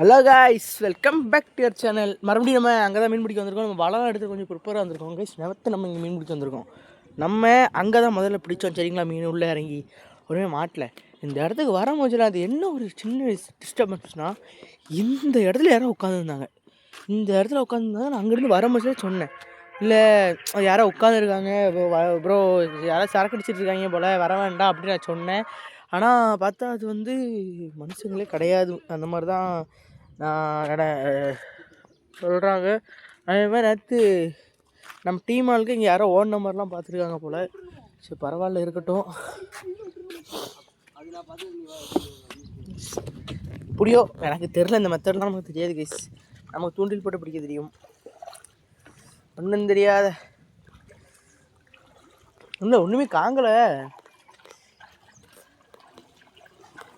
Hello guys welcome back to your channel மறுபடியும் நம்ம அங்கே தான் மீன் பிடிக்க வந்திருக்கோம். நம்ம வளம் எடுத்து கொஞ்சம் ப்ரிப்பராக வந்திருக்கோம் கைஸ் நேரத்தை நம்ம இங்கே மீன் பிடிக்க வந்திருக்கோம். நம்ம அங்கே தான் முதல்ல பிடிச்சோம் சரிங்களா? மீன் உள்ளே இறங்கி. ஒருமே மாட்டில். இந்த இடத்துக்கு வர முடியல. அது என்ன ஒரு சின்ன டிஸ்டர்பன்ஸ்னால் இந்த இடத்துல யாரோ உட்காந்துருந்தாங்க இந்த இடத்துல உட்காந்துருந்தாங்க நான் அங்கேருந்து வர முடியல சொன்னேன். இல்லை யாரோ உட்காந்துருக்காங்க ப்ரோ யாரோ சரக்கு அடிச்சிட்டு இருக்காங்க போல் வர வேண்டாம் அப்படின்னு நான் சொன்னேன். ஆனால் பார்த்தா அது வந்து மனுஷங்களே கிடையாது. அந்த மாதிரி தான் நட சொல்கிறாங்க அதே மாதிரி நேற்று நம்ம டீம் ஆளுக்கு இங்கே யாரோ ஓன் நம்பர்லாம் பார்த்துருக்காங்க போல். சரி பரவாயில்ல இருக்கட்டும். புரியோ எனக்கு தெரில இந்த மெத்தட்லாம் நமக்கு தெரியாது கைஸ் நமக்கு தூண்டில் போட்டு பிடிக்க தெரியும். ஒன்றும் தெரியாத. இல்லை ஒன்றுமே காங்கலை.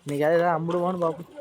இன்னைக்கு ஏதாவது அம்பிடுவான்னு பார்ப்போம்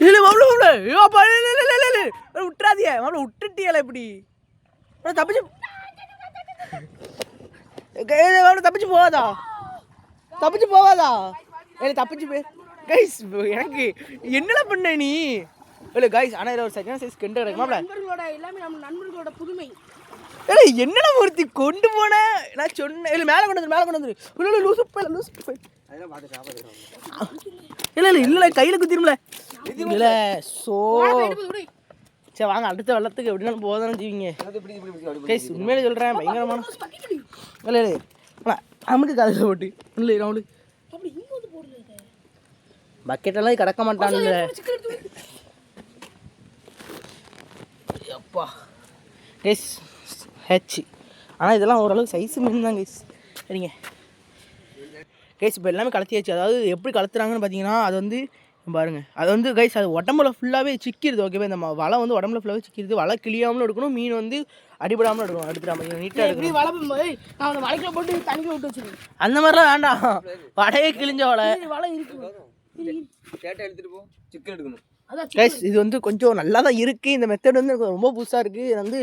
இல்லை மாப்பிள மாப்பிள ஐயோ அப்பா இல்லை இல்லை இல்லை இல்லை விட்டுறாதிய மாப்பிள விட்டுட்டியல இப்படி. தப்பிச்சு மாப்பிள தப்பிச்சு தப்பிச்சு போவாதா இல்லை தப்பிச்சு போய் கைஸ் எனக்கு என்னடா பண்ண நீ? இல்லை கைஸ் ஆனால் இதில் ஒரு செகண்ட் சைஸ் கெண்டு கிடக்கு மாப்பிள நண்பர்களோட எல்லாமே நம்ம நண்பர்களோட புதுமை. இல்லை என்னடா ஒருத்தி கொண்டு போனேன் நான் சொன்னேன் இல்லை மேலே கொண்டு வந்து மேலே கொண்டு வந்து இல்லை இல்லை லூசு போய் லூசு போய் இல்லை இல்லை இல்லை கையில் குத்திரும்ல. இல்லை சோ சரி வாங்க அடுத்த வெள்ளத்துக்கு எப்படினாலும் போதானே செய்வீங்க? கேஸ் உண்மையிலே சொல்கிறேன் பயங்கரமான இல்லை இல்லை அமுக்கு காலையில் போட்டு இல்லை போடுறது பக்கெட்டெல்லாம் கடக்க மாட்டான்ல அப்பா கேஸ் ஹெச் ஆனால் இதெல்லாம் ஓரளவுக்கு சைஸ் மீன் தான் கேஸ் சரிங்க. கேஸ் இப்போ எல்லாமே கலத்தியாச்சு. அதாவது எப்படி கலத்துறாங்கன்னு பார்த்தீங்கன்னா அது வந்து பாருங்க. அது வந்து கைஸ் அது உடம்புல ஃபுல்லாகவே சிக்கிடுது ஓகேவா இந்த வலை வந்து உடம்புல ஃபுல்லாகவே சிக்கிடுது வலை கிளியாமலும் எடுக்கணும் மீன் வந்து அடிபடாமலும் எடுக்கணும். எடுத்துடாம நீட்டாக வளர்ப்பும் போது நான் வலைக்குள்ள போட்டு தண்ணி விட்டு வச்சிருக்கேன். அந்த மாதிரிலாம் வேண்டாம். வடையே கிழிஞ்ச வலை. இது வலை இருக்கு. கைஸ் இது வந்து கொஞ்சம் நல்லா தான் இருக்குது இந்த மெத்தட் வந்து எனக்கு ரொம்ப புதுசாக இருக்குது இது வந்து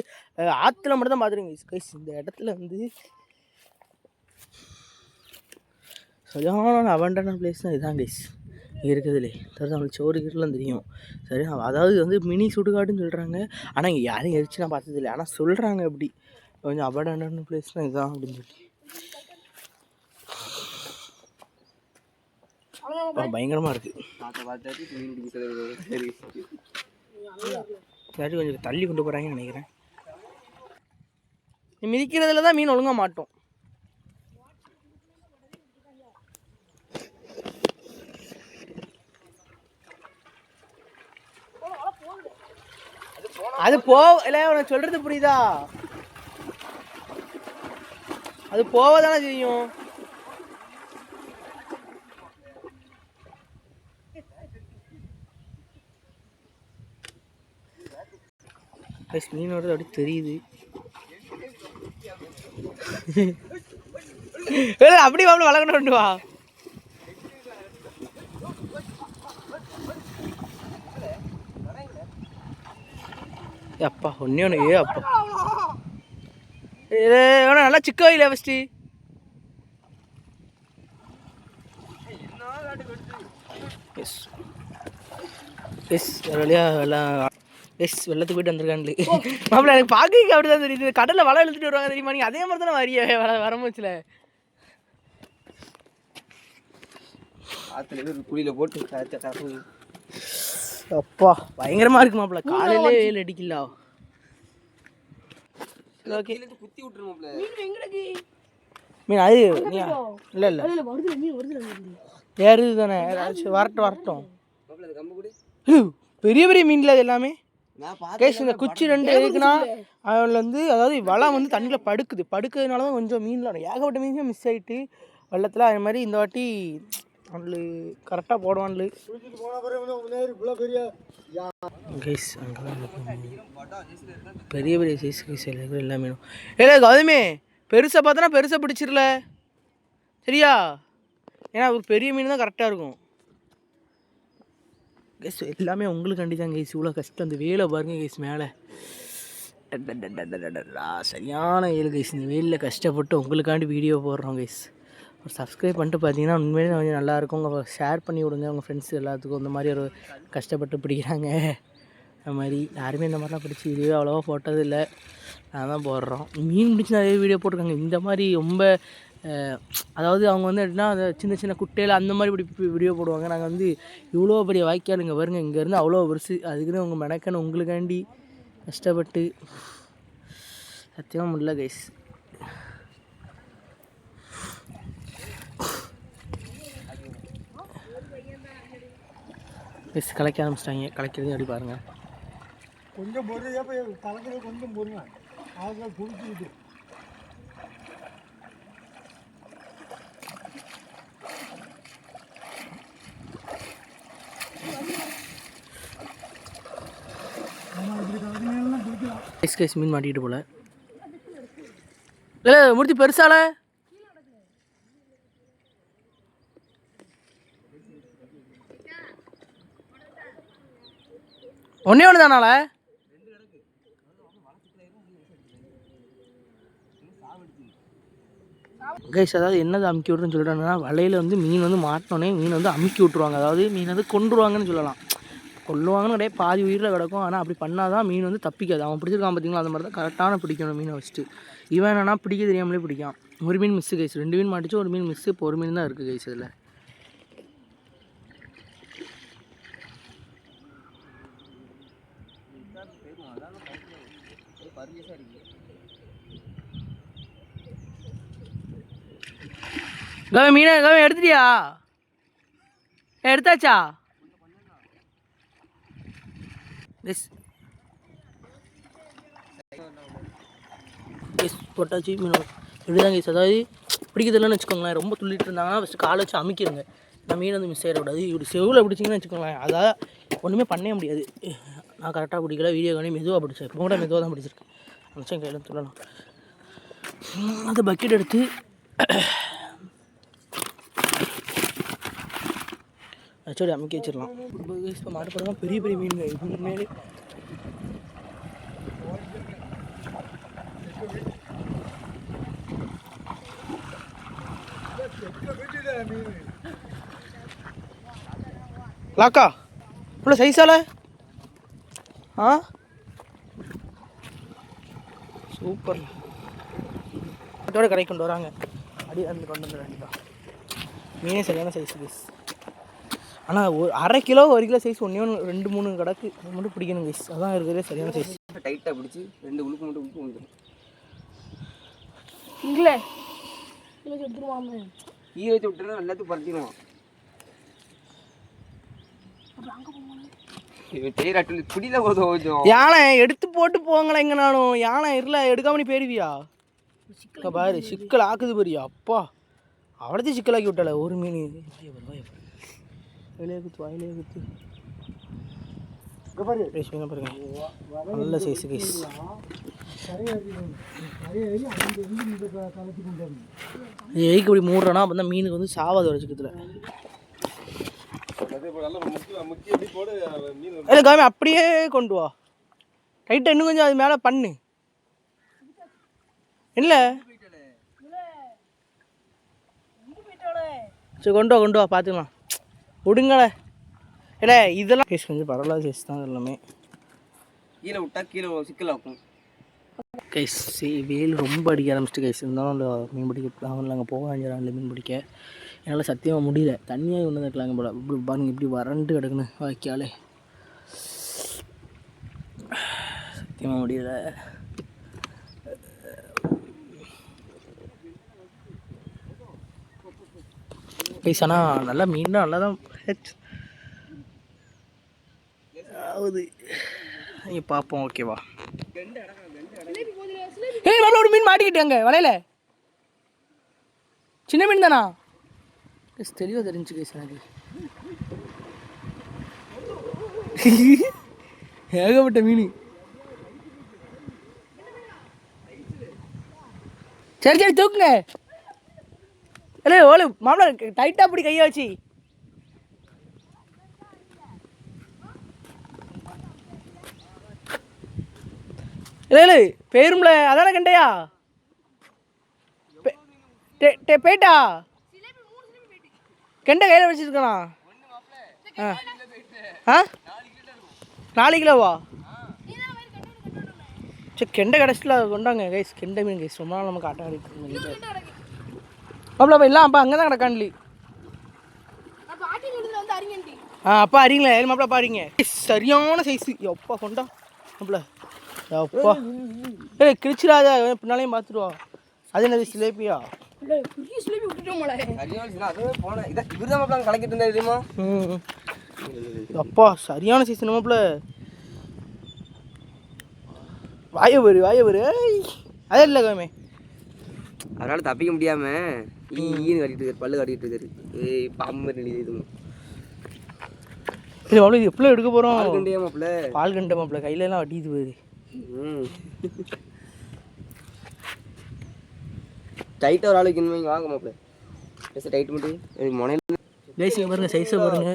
ஆத்துல மட்டும் தான் பார்த்துருங்க கைஸ் இந்த இடத்துல வந்து சரியான அவண்டான பிளேஸ் தான் இதான் கைஸ் இருக்குதுலே. தெரிஞ்சு அவங்களுக்கு சோறு கீரெலாம் தெரியும். சரி அதாவது வந்து மினி சுடுகாடுன்னு சொல்கிறாங்க ஆனால் இங்கே யாரும் எரிச்சு நான் பார்த்ததில்லை. ஆனால் சொல்கிறாங்க அப்படி. கொஞ்சம் அபடான பிளேஸ்னால் இதுதான் அப்படின்னு சொல்லி. பயங்கரமாக இருக்குது சரி சரி கொஞ்சம் தள்ளி கொண்டு போகிறாங்கன்னு நினைக்கிறேன். மிதிக்கிறதுல தான் மீன் ஒழுங்காக மாட்டோம். அது போ இல்லை உனக்கு சொல்றது புரியுதா? அது போவதானே செய்யும். மீனோட அப்படி தெரியுது. அப்படி வாங்க வளர்க்கணும் வா. அப்பா ஒன்னே ஒன்று ஏ அப்பா. ஏன்னா நல்லா சிக்க வயல ஃபஸ்ட்டு எஸ் எஸ் வழியா எல்லாம் எஸ் வெள்ளத்துக்கு போயிட்டு வந்திருக்காங்களே மாப்பிள்ள எனக்கு பார்க்க அப்படி தான் தெரியுது கடலில் வலை இழுத்துட்டு வருவாங்க தெரியுமா நீங்கள் அதே மாதிரி தானே வரிய வர வரமுச்சுல ஆற்றுல குழியில் போட்டு அப்பா பயங்கரமாக இருக்கு மாப்பிள்ள காலையிலே வெயில் அடிக்கல ஓகே குத்தி விட்டுருமாப்ல மீன் அது இல்லை தானே வரட்டும் வரட்டும். மாப்பிள்ள அது கம்பு கூட. ஹு, பெரிய பெரிய மீன்ல அது எல்லாமே. நான் கேஸ் இந்த குச்சி ரெண்டு எதுக்குன்னா அதில் வந்து அதாவது வலை வந்து தண்ணியில் படுக்குது. படுக்கிறதுனால தான் கொஞ்சம் மீன்லாம் ஏகப்பட்ட மீன் மிஸ் ஆகிட்டு வெள்ளத்தில் அது மாதிரி இந்த வாட்டி அண்ணு கரெக்டாக போடுவான்லு கைஸ் பெரிய பெரிய சைஸ் கைஸ் எல்லாருக்கும் எல்லாமே வேணும். இல்லை பெருசாக பார்த்தோன்னா பெருசாக பிடிச்சிடல சரியா? ஏன்னா அவருக்கு பெரிய மீன் தான் கரெக்டாக இருக்கும். கைஸ் எல்லாமே உங்களுக்காண்டி தான் கைஸ் இவ்வளோ கஷ்டம். அந்த வேலை பாருங்க கைஸ் மேலே. சரியான ஏழு கேஸ் இந்த வெயிலில் கஷ்டப்பட்டு உங்களுக்காண்டி வீடியோ போடுறோம் கைஸ் சப்ஸ்கிரைப் பண்ணிட்டு பார்த்தீங்கன்னா உண்மையிலே கொஞ்சம் நல்லாயிருக்கும். உங்கள் ஷேர் பண்ணி விடுங்க உங்கள் ஃப்ரெண்ட்ஸ் எல்லாத்துக்கும். இந்த மாதிரி ஒரு கஷ்டப்பட்டு பிடிக்கிறாங்க. அது மாதிரி யாருமே இந்த மாதிரிலாம் பிடிச்சி இதுவே அவ்வளோவா போட்டது இல்லை. நான் தான் போடுறோம். மீன் பிடிச்சி நிறைய வீடியோ போட்டிருக்காங்க. இந்த மாதிரி ரொம்ப அதாவது அவங்க வந்து எப்படின்னா அந்த சின்ன சின்ன குட்டையில் அந்த மாதிரி இப்படி வீடியோ போடுவாங்க. நாங்கள் வந்து இவ்வளோ பெரிய வாய்க்கால் இங்கே பாருங்க இங்கேருந்து அவ்வளோ பெருசு. அதுக்குன்னு உங்கள் மெனக்கன்னு உங்களுக்காண்டி கஷ்டப்பட்டு சத்தியமாக முடியல கைஸ் கைஸ் கலைக்க ஆரம்பிச்சிட்டாங்க. கலைக்கிறதையும் அப்படி பாருங்கள் கொஞ்சம் பொருள் கலக்கிறது கொஞ்சம் குடிச்சுக்கிட்டு. கைஸ் மீன் மாட்டிக்கிட்டு போல. இல்லை மூர்த்தி பெருசால. ஒன்றே ஒன்று தானால? கைஸ் அதாவது என்னது அமுக்கி விட்றேன்னு சொல்லிட்டாங்கன்னா வலையில் வந்து மீன் வந்து மாட்டினோடனே மீன் வந்து அமுக்கி விட்ருவாங்க அதாவது மீன் வந்து கொண்டுருவாங்கன்னு சொல்லலாம். கொல்லுவாங்கன்னு கிடையாது பாதி உயிரில் கிடக்கும். ஆனால் அப்படி பண்ணால் தான் மீன் வந்து தப்பிக்காது. அவன் பிடிச்சிருக்கான் பார்த்தீங்களா அந்த மாதிரி தான் கரெக்டான பிடிக்கணும் மீனை வச்சுட்டு. இவன் என்னன்னா பிடிக்க தெரியாமலே பிடிக்கான். ஒரு மீன் மிஸ்ஸு கைஸ் ரெண்டு மீன் மாட்டிச்சு ஒரு மீன் மிஸ்ஸு இப்போ ஒரு மீன் தான் இருக்குது கைஸ் இதில். கவி மீனா கவி எடுத்துட்டியா? எடுத்தாச்சா? எஸ் எஸ் போட்டாச்சு மீன். இப்படிதான் கேஸ் அதாவது பிடிக்கிறதுலன்னு வச்சுக்கோங்களேன் ரொம்ப துள்ளிட்டு இருந்தாங்கன்னா ஃபஸ்ட்டு காலை வச்சு அமைக்கிருங்க. நான் மீன் வந்து மிஸ் ஆகிடக்கூடாது இப்படி செவில் பிடிச்சிங்கன்னு வச்சுக்கோங்களேன் அதாவது ஒன்றுமே பண்ணவே முடியாது. நான் கரெக்டாக பிடிக்கல வீடியோ காணி மெதுவாக பிடிச்சேன். இப்போ கூட மெதுவாக தான் பிடிச்சிருக்கேன். நினச்சேன் கையில் சொல்லலாம் அந்த பக்கெட் எடுத்து வச்சோடி அமைக்க வச்சிடலாம். இப்போ மாட்டுப்படலாம் பெரிய பெரிய மீன்கள் இது மேலே லாக்கா இவ்வளோ சைஸால ஆ? சூப்பர். அதோட கடைக்கு கொண்டு வராங்க. அடி அந்த கொண்டு வந்துட மீனே சரியான சைஸ் கைஸ் ஆனால் ஒரு அரை கிலோ ஒரு கிலோ சைஸ் ஒன்றே ஒன்று ரெண்டு மூணு கிடக்கு அது மட்டும் பிடிக்கணும் கைஸ் அதான் இருக்கிறதே சரியான சைஸ் டைட்டாக பிடிச்சி ரெண்டு உழுக்கு மட்டும் உழுக்கு வந்துடும் இல்ல. எடுத்துருவாங்க. ஈ வச்சு விட்டுறா எல்லாத்தையும் பேர் கொஞ்சம். யானை எடுத்து போட்டு போங்களேன் எங்க நானும் யானை இருல எடுக்காம நீ போயிருவியா? இங்க பாரு சிக்கல் ஆக்குது பாரியா அப்பா. அவ்வளோத்தையும் சிக்கலாக்கி விட்டால ஒரு மீன். வாயிலே குத்து வாயிலே குத்து. பாருங்க. நல்ல சைஸ் கைஸ் இது எதுக்கு இப்படி மூடுறேன்னா அப்போ தான் மீனுக்கு வந்து சாவாது ஒரு சிக்கத்தில் இல்லை காமி அப்படியே கொண்டு வா. ரைட்டாக இன்னும் கொஞ்சம் அது மேலே பண்ணு. இல்லை சரி கொண்டு வா கொண்டு வா பார்த்துக்கலாம் விடுங்களே இல்லை இதெல்லாம் கேஸ் கொஞ்சம் பரவாயில்ல கேஸ் தான் எல்லாமே. கீழே விட்டா கீழே சிக்கலாக்கும் கைஸ் வெயில் ரொம்ப அடிக்க ஆரம்பிச்சிட்டு கைஸ் இருந்தாலும் மீன் பிடிக்க அவன் அங்கே போக வேண்டிய மீன் பிடிக்க. என்னால் சத்தியமாக முடியல. தண்ணியாக ஒன்று இருக்கலாங்க போல. இப்படி பாருங்க இப்படி வறண்டு கிடக்குன்னு வாய்க்காலே சத்தியமாக முடியல. கைஸ் ஆனால் நல்லா மீன் நல்லா தான் ஆகுது. நீங்கள் பார்ப்போம் ஓகேவா ஏய் நல்ல ஒரு மீன் மாட்டிக்கிட்டாங்க வலையில சின்ன மீன் தானா? கைஸ் தெளிவாக தெரிஞ்சு கேஸ் எனக்கு. ஏகப்பட்ட மீன். சரி சரி தூக்குங்க. இல்லை ஓலு மாப்பிள டைட்டாக அப்படி கையை வச்சு. இல்லை இல்லை பேரும்ல. அதானே கண்டையா? பே- டே- டே பேட்டா? கெண்டை கையில் வச்சுருக்கணா ஆ. ஆ? நாலு கிலோவா? சரி கெண்டை கடைசியில் கொண்டாங்க. கைஸ் கெண்டை மீன் கைஸ் ரொம்ப நாள் நமக்கு ஆட்டம் அடிக்கிறது மாப்பிள அப்போ எல்லாம் அங்கே தான் கிடக்கான்லி ஆ அப்பா அறிங்களா ஏழு மாப்பிள பாருங்க சரியான சைஸு எப்பா கொண்டா மாப்பிள. அப்பா. ஏய் கிழிச்சிடாத. பின்னாலையும் பார்த்துருவா அது என்னது சிலேபியா? அப்பா சரியான சைஸ் மாப்பிள வாய வரு வாய வரு. ஏய். அதே இல்லை கோமே அதனால தப்பிக்க முடியாம ஈன்னு கட்டிட்டு இருக்காரு பல்லு கட்டிட்டு இருக்காரு. ஏய் பாம்பு மாதிரி நெளியுது இதுவும் இது அவ்வளோ இது எப்போ எடுக்க போகிறோம் பால் கண்டியா மாப்பிள்ள. பால் கண்ட மாப்பிள கையில எல்லாம் வட்டிது போகுது டைட்டாக ஒரு ஆளுக்கு இனிமே வாங்க மாப்பிள்ள பேச டைட் மட்டும். எனக்கு முனையில லேசிங்க பாருங்க சைஸை பாருங்க.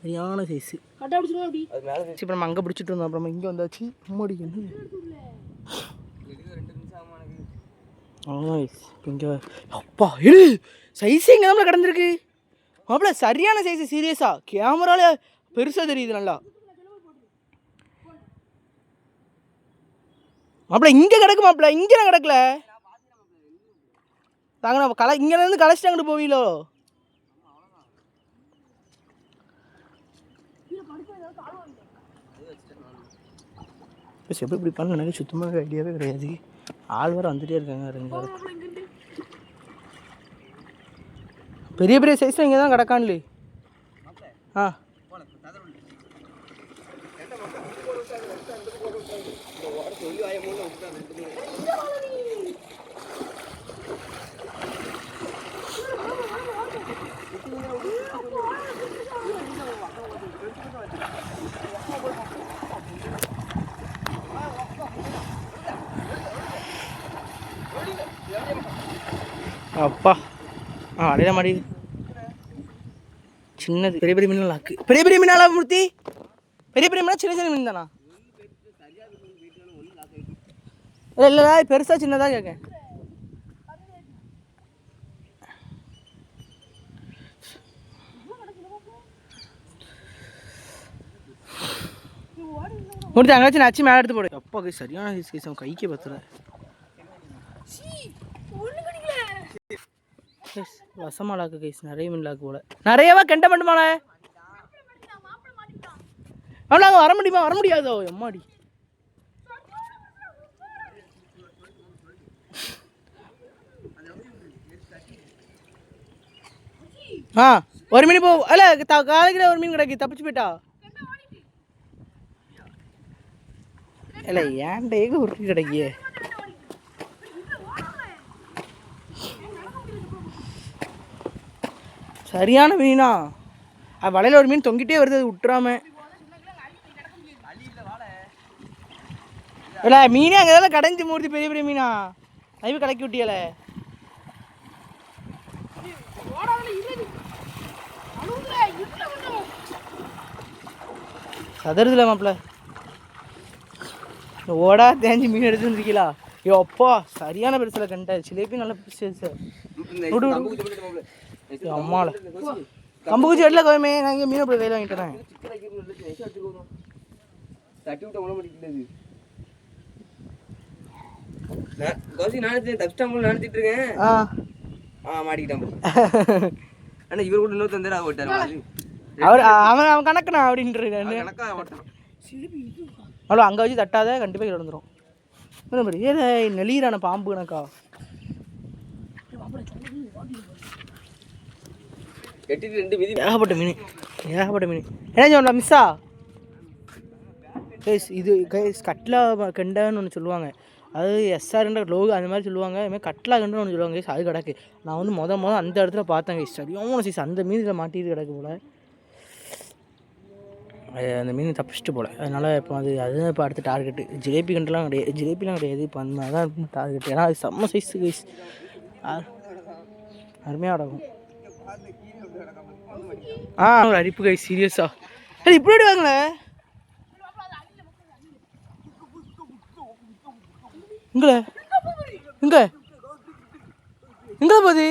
சரியான சைஸு கட்டா பிடிச்சிருக்கோம் அப்படி? அது மேலே இப்போ நம்ம அங்கே பிடிச்சிட்டு இருந்தோம். அப்புறமா இங்கே வந்தாச்சு. அம்மாடி என்ன ரெண்டு நிமிஷம் ஆகும் எனக்கு ஆ இங்கே அப்பா இரு சைஸ் இங்கே தான் கிடந்திருக்கு. மாப்பிள சரியான சைஸ் சீரியஸா கேமரால பெருசாக தெரியுது நல்லா. மாப்பிள இங்கே கிடக்கு மாப்பிள்ள இங்கே நான் கிடக்கல. தாங்க நம்ம கலை இங்கேருந்து கலைச்சிட்டு அங்கிட்டு போவீங்களோ? இப்போ எப்படி இப்படி பண்ண எனக்கு சுத்தமாக ஐடியாவே கிடையாது. ஆள் வேறு வந்துட்டே இருக்காங்க ரெண்டு பேரும். பெரிய பெரிய சைஸில் இங்கே தான் கிடக்கான்லே. ஆ. அப்பா. ஆ அடையில மாடி சின்னது. பெரிய பெரிய மீன் லாக்கு. பெரிய பெரிய மீனாலா மூர்த்தி? பெரிய பெரிய மீனா சின்ன சின்ன மீன் தானா? இல்லை இல்லைடா பெருசாக சின்னதாக கேட்கேன் மூர்த்தி அங்கே வச்சு நச்சு மேலே எடுத்து போடு. அப்பா சரியான சைஸ் கைஸ் அவன் கைஸ் வசமாலாக்கு கைஸ் நிறைய மீன்லாக்கு போல. நிறையவா கெண்ட பண்ணுமால? அவ்வளோ அங்கே வர முடியுமா வர முடியாதோ எம்மாடி ஆ ஒரு மீன் போ அல்ல காலையில் ஒரு மீன் கிடைக்கு தப்பிச்சு போயிட்டா? இல்லை ஏன்டா உருட்டி கிடைக்கியே? சரியான மீனா. அது வலையில் ஒரு மீன் தொங்கிட்டே வருது அது விட்டுறாம இல்லை மீனே அங்கே தான் கடைஞ்சி மூர்த்தி பெரிய பெரிய மீனா. அதுவே கலக்கி விட்டியல. சதறுதுல மாப்பிள்ள ஓடா தேஞ்சு மீன் எடுத்து வந்துருக்கீங்களா ஐயோ அப்பா சரியான பெருசில் கண்ட சிலேபி நல்ல பெருசு இந்த அம்மால. கம்பு குச்சி. வெட்டில கோயமே நான் இங்கே மீன் அப்படி கையில் வாங்கிட்டு. தட்டி விட்ட உணவு நான் கௌசி நானே இருக்கேன். ஆ. ஆ மாட்டிக்கிட்டான் போல. ஆனா இவர் கூட இன்னொருத்தர் வந்தாரு அவர் அவன் அவன் கணக்குண்ணா அப்படின்ட்டு கணக்கா ஓட்டான் அவ்வளோ அங்கே வச்சு தட்டாத கண்டிப்பாக கீழே வந்துடும் என்ன பாரு ஏதே நெளியிறான பாம்பு கணக்கா எட்டு ரெண்டு மீதி ஏகப்பட்ட மீன். ஏகப்பட்ட மீன். என்ன சொன்னா மிஸ்ஸா? கைஸ் இது கைஸ் கட்லா கெண்டான்னு ஒன்று சொல்லுவாங்க. அது எஸ்ஆர்ன்ற லோகு அந்த மாதிரி சொல்லுவாங்க. அதுமாதிரி கட்லா கண்டுன்னு ஒன்று சொல்லுவாங்க. கைஸ் அது கிடக்கு. நான் வந்து மொதல் மொதல் அந்த இடத்துல பார்த்தேன் கைஸ். சரியான சைஸ் அந்த மீனில் மாட்டிட்டு கிடக்கு போல். அந்த மீன் தப்பிச்சிட்டு போல. அதனால் இப்போ அது அதுதான் இப்போ அடுத்த டார்கெட்டு ஜிலேபி கண்டுலாம் கிடையாது. ஜிலேபிலாம் கிடையாது. இப்போ அந்த மாதிரி தான் டார்கெட் ஏன்னா அது செம்ம சைஸ் கைஸ். அருமையாக கிடக்கும். ஆ. ஒரு அரிப்பு கை சீரியஸா சரி இப்படி வாங்களே இங்கே இங்கே. எங்கே போகுது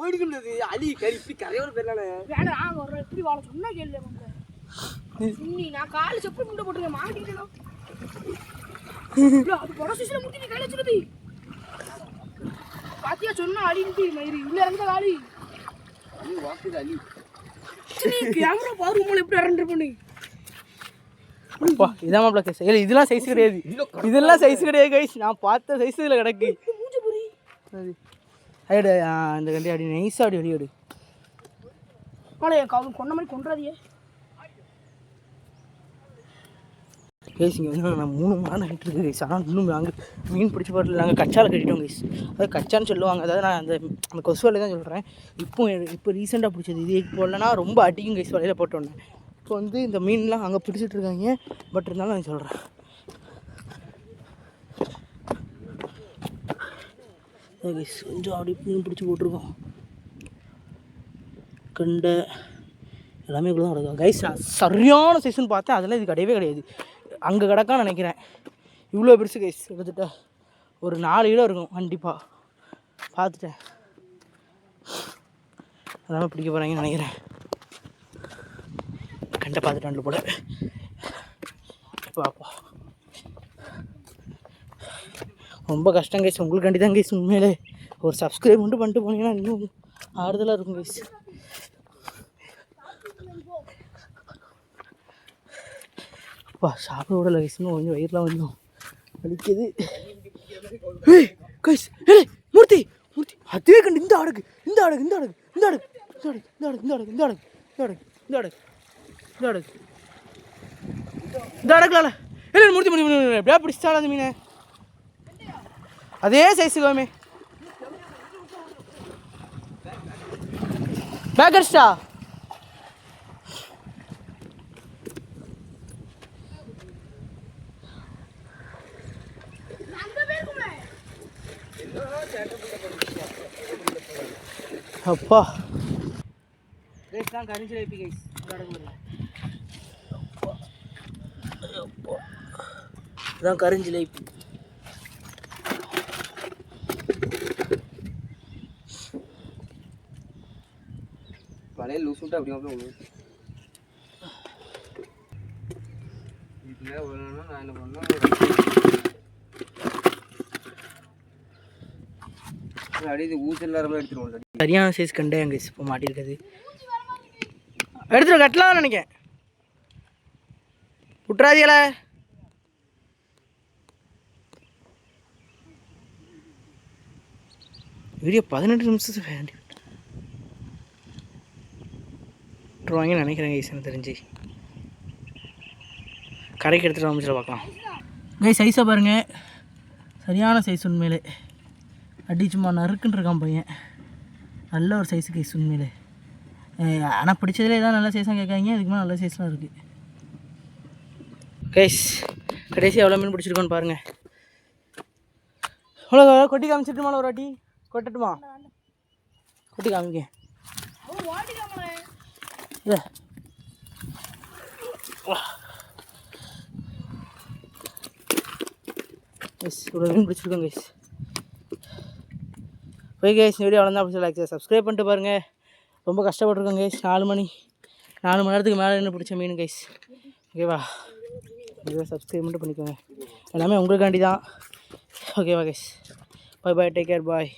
ஓடிக்கின்றது அலி கறி இப்படி கரையோட பேர்லானே வேணாம் நாங்க வர்றோம் எப்படி வாழ சொன்னா கேள்வி நீ நான் காலு செப்பு முண்டை போட்டுருக்கேன் மாட்டிக்கிட்டேன். அது புற சிசில முட்டி நீ கையில வச்சுருது பாத்தியா சொன்னா அடின்ட்டு மயிறு. உள்ள இறந்த காலி நீ கேமரா பாரு உங்களை எப்படி இறந்து பண்ணி அப்பா இதான் மாப்பிள கேஸ் இல்லை இதெல்லாம் சைஸ் கிடையாது. இதெல்லாம் சைஸ் கிடையாது கைஸ் நான் பார்த்த சைஸ் இதில் கிடக்கு. மூஞ்சி புரி. அது அடி இந்த கண்டி அடி நைஸாக அடி அடி அடி. ஆனா என் கொண்ட மாதிரி கொண்டாதியே கைஸ் இங்கே வந்து நான் மூணு மணி நேரம் ஆகிட்டு கைஸ் ஆனால் இன்னும் நாங்கள் மீன் பிடிச்ச பாட்டில் நாங்கள் கச்சால கட்டிட்டோம் கைஸ் அது கச்சான்னு சொல்லுவாங்க. அதாவது நான் அந்த அந்த கொசு வலையை தான் சொல்கிறேன் இப்போ இப்போ ரீசெண்டாக பிடிச்சது. இது போடலன்னா ரொம்ப அடிக்கும் கைஸ் வலையில் போட்டோன்னே. இப்போ வந்து இந்த மீன்லாம் அங்கே பிடிச்சிட்டு இருக்காங்க. பட் இருந்தாலும் நான் சொல்கிறேன் கைஸ் கொஞ்சம் அப்படி மீன் பிடிச்சி போட்டிருக்கோம். கண்டை. எல்லாமே இவ்வளோ தான் கிடக்கும் கைஸ் நான் சரியான சைஸ்னு பார்த்தேன். அதெல்லாம் இது கிடையவே கிடையாது. அங்கே கிடக்கான்னு நினைக்கிறேன். இவ்வளோ பெருசு கைஸ் கிட்டத்தட்ட ஒரு நாலு கிலோ இருக்கும் கண்டிப்பாக பார்த்துட்டேன். அதான் பிடிக்க போகிறாங்கன்னு நினைக்கிறேன். கண்டை பார்த்துட்டாண்டு போல. பார்ப்போம். ரொம்ப கஷ்டம் கைஸ் உங்களுக்காண்டி தான் கைஸ் உண்மையிலே. ஒரு சப்ஸ்கிரைப் மட்டும் பண்ணிட்டு போனீங்கன்னா இன்னும் ஆறுதலாக இருக்கும் கைஸ் அப்பா சாப்பிட விடல கைஸ் இன்னும் கொஞ்சம் வயிறுலாம் வந்துடும் வலிக்குது கைஸ் ஏய் மூர்த்தி மூர்த்தி அதே கண்டு இந்த அடகு இந்த அடகு இந்த அடகு இந்த அடகு இந்த அடகு இந்த அடகு இந்த அடகு இந்த அடகு இந்த அடகு இந்த அடகு இந்த அடகுலால இல்லை மூர்த்தி மூர்த்தி மூர்த்தி எப்படியா பிடிச்சாலும் அந்த மீனை அதே சைஸுக்கு வாமே பேக்கர்ஸ்டா அப்பா. கைஸ் தான் கரிஞ்சு வைப்பி கைஸ் இதான் கரிஞ்சிலேப்பி வலையில் லூஸ் விட்டு அப்படி அப்படியே இதுல ஒண்ணுன்னா நான் என்ன பண்ணேன் அப்படியே இது ஊசல் நேரமாக எடுத்துருவோம் சரியான சைஸ் கண்டே அங்கே இப்போ மாட்டியிருக்குது எடுத்துட்டு கட்டலாம் நினைக்கேன். விட்றாதியல வீடியோ பதினெட்டு நிமிஷத்துக்கு வேண்டி விட்டுருவாங்கன்னு நினைக்கிறேன் கைஸ் எனக்கு தெரிஞ்சு. கரைக்கு எடுத்துகிட்டு அமைச்சிட பார்க்கலாம். கை சைஸை பாருங்கள் சரியான சைஸ் உண்மையிலே. அடி சும்மா நறுக்குன்னு இருக்கான் பையன். நல்ல ஒரு சைஸு கைஸ் உண்மையிலே. ஆனால் பிடிச்சதுலே தான் நல்ல சைஸாக கேட்காங்க அதுக்கு மேலே நல்ல சைஸ்லாம் இருக்குது கைஸ் கடைசி எவ்வளோ மீன் பிடிச்சிருக்கோன்னு பாருங்கள் எவ்வளோ கொட்டி காமிச்சிட்டுமா ஒரு வாட்டி? கொட்டட்டுமா? கொட்டி காமிங்க. எஸ் இவ்வளோ மீன் பிடிச்சிருக்கோம் கைஸ் போய் கேஸ் வீடியோ அவ்வளோ தான் லைக் சப்ஸ்கிரைப் பண்ணிட்டு பாருங்கள் ரொம்ப கஷ்டப்பட்டுருக்கோம் கேஸ் நாலு மணி நாலு மணி நேரத்துக்கு மேலே என்ன பிடிச்ச மீன் கைஸ் ஓகேவா ஓகேவா சப்ஸ்கிரைப் மட்டும் பண்ணிக்கோங்க. எல்லாமே உங்களுக்காண்டி தான் ஓகேவா guys bye bye take care bye